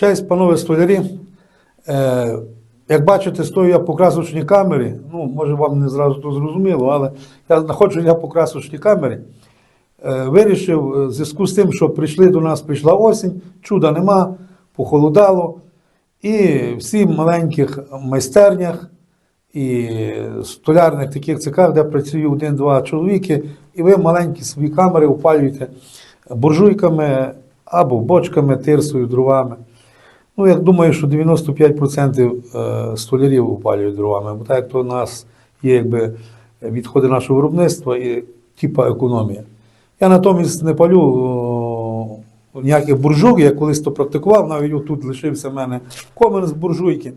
Честь, панове столярі. Е, як бачите, стою я по красочній камері. Ну, може, вам не зразу то зрозуміло, але я знаходжу я по красочній камері. Е, вирішив е, в зв'язку з тим, що прийшли до нас, прийшла осінь, чуда нема, похолодало. І всі в маленьких майстернях і столярних таких цехах, де працює один-два чоловіки, і ви маленькі свої камери опалюєте буржуйками або бочками, тирсою, дровами. Ну, я думаю, що 95% е, столярів опалюють дровами, бо так як то у нас є якби відходи нашого виробництва і типа економія. Я натомість не палю о, ніяких буржуйок, я колись то практикував, навіть тут лишився в мене комен з буржуйки.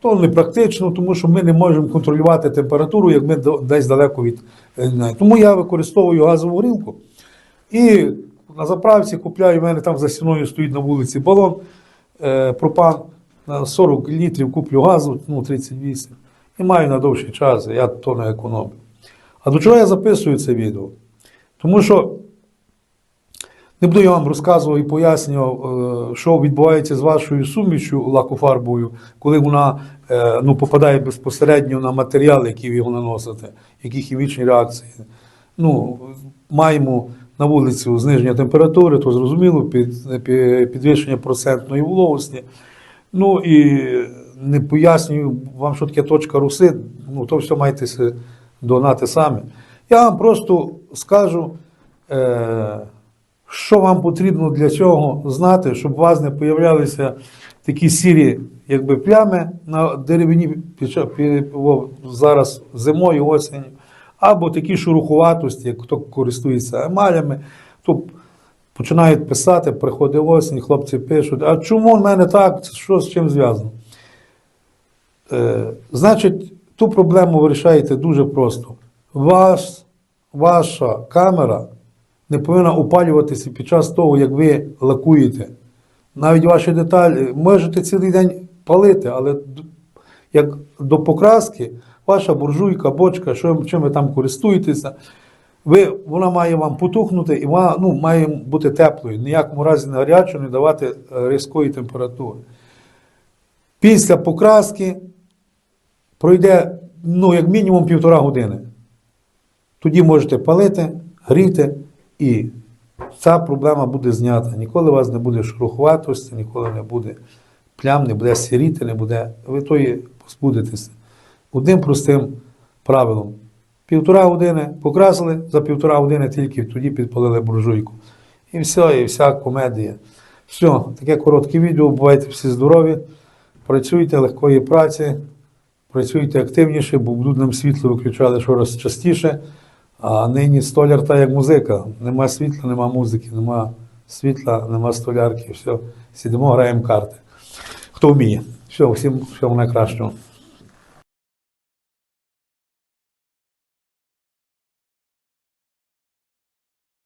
То не практично, тому що ми не можемо контролювати температуру, як ми десь далеко від. е. Тому я використовую газову горілку. І на заправці купляю, в мене там за стіною стоїть на вулиці балон, пропан на 40 літрів куплю газу, ну 38, і маю на довший час, я то не економлю. А до чого я записую це відео? Тому що не буду я вам розказував і пояснював, е, що відбувається з вашою сумішю лакофарбою, коли вона е, ну, попадає безпосередньо на матеріал, який ви його наносите, які хімічні реакції. Ну, маємо на вулицю зниження температури, то зрозуміло, під, під- підвищення процентної вологості. Ну і не пояснюю вам, що таке точка руси, ну то все маєте донати самі. Я вам просто скажу, е, що вам потрібно для цього знати, щоб у вас не появлялися такі сірі якби, плями на деревині зараз зимою, осінню, або такі шурухуватості, як хто користується емалями, то починають писати, приходить осінь, хлопці пишуть, а чому в мене так, що з чим зв'язано? Е, значить, ту проблему вирішаєте дуже просто. Ваш, ваша камера не повинна опалюватися під час того, як ви лакуєте. Навіть ваші деталі можете цілий день палити, але як до покраски, ваша буржуйка, бочка, що, чим ви там користуєтеся, ви, вона має вам потухнути і вона ну, має бути теплою. Ніякому разі не гарячою, не давати е, різкої температури. Після покраски пройде ну, як мінімум півтора години. Тоді можете палити, гріти, і ця проблема буде знята. Ніколи у вас не буде шурухуватості, ніколи не буде плям, не буде сіріти, не буде. Ви тої позбудетеся. Одним простим правилом. Півтора години покрасили, за півтора години тільки тоді підпалили буржуйку. І все, і вся комедія. Все, таке коротке відео. Бувайте всі здорові, працюйте легкої праці, працюйте активніше, бо будуть нам світло виключали щораз частіше. А нині столяр та як музика. Нема світла, нема музики, нема світла, нема столярки. Все, сидимо, граємо карти. Хто вміє. Все, всім всього найкращого.